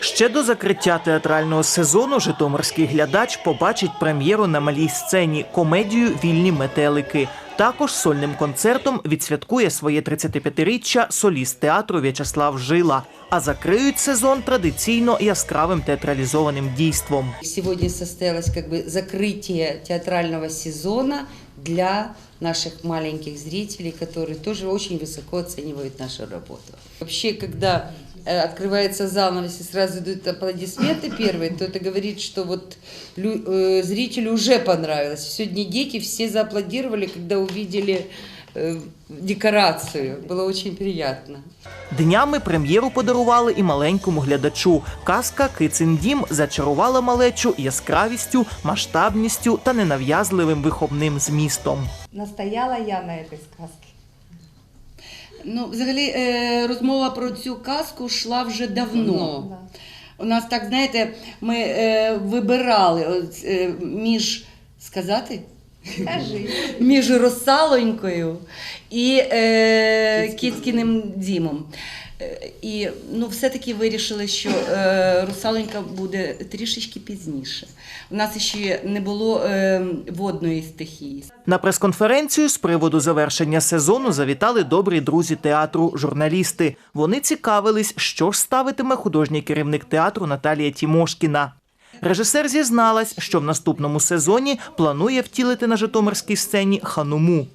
Ще до закриття театрального сезону житомирський глядач побачить прем'єру на малій сцені комедію Вільні метелики. Також сольним концертом відсвяткує своє 35-річчя соліст театру В'ячеслав Жила. А закриють сезон традиційно яскравим театралізованим дійством. Сегодня состоялось как бы закрытие театрального сезона для наших маленьких зрителей, которые тоже очень высоко оценивают нашу работу. Вообще, когда э, открывается занавес и сразу идут аплодисменты первые, то это говорит, что вот лю- э, зрителю уже понравилось. Сегодня дети все зааплодировали, когда увидели э, декорацию. Было очень приятно. Днями прем'єру подарували і маленькому глядачу. Казка Кицин дім зачарувала малечу яскравістю, масштабністю та ненав'язливим виховним змістом. Настояла я на этой сказке. Ну, взагалі, е, розмова про цю казку йшла вже давно. Да. У нас так, знаєте, ми е, вибирали е, між сказати. Кажи. Між Росалонькою і е. Кіцькіним дімом. Е, І ну, все-таки вирішили, що е, Русалонька буде трішечки пізніше. У нас ще не було е, водної стихії. На прес-конференцію з приводу завершення сезону завітали добрі друзі театру, журналісти. Вони цікавились, що ж ставитиме художній керівник театру Наталія Тімошкіна. Режисер зізналась, що в наступному сезоні планує втілити на житомирській сцені хануму.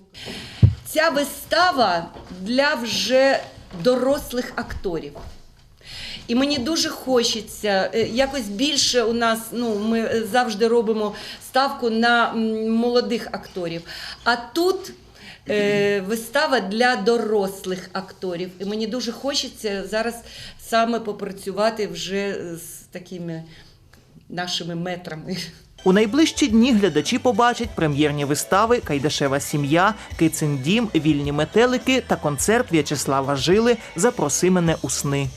Ця вистава для вже дорослих акторів. І мені дуже хочеться е, якось більше у нас. Ну, ми завжди робимо ставку на молодих акторів. А тут е, вистава для дорослих акторів. І мені дуже хочеться зараз саме попрацювати вже з такими нашими метрами. У найближчі дні глядачі побачать прем'єрні вистави Кайдашева сім'я, Кицин дім, Вільні метелики та концерт В'ячеслава Жили Запроси мене у сни.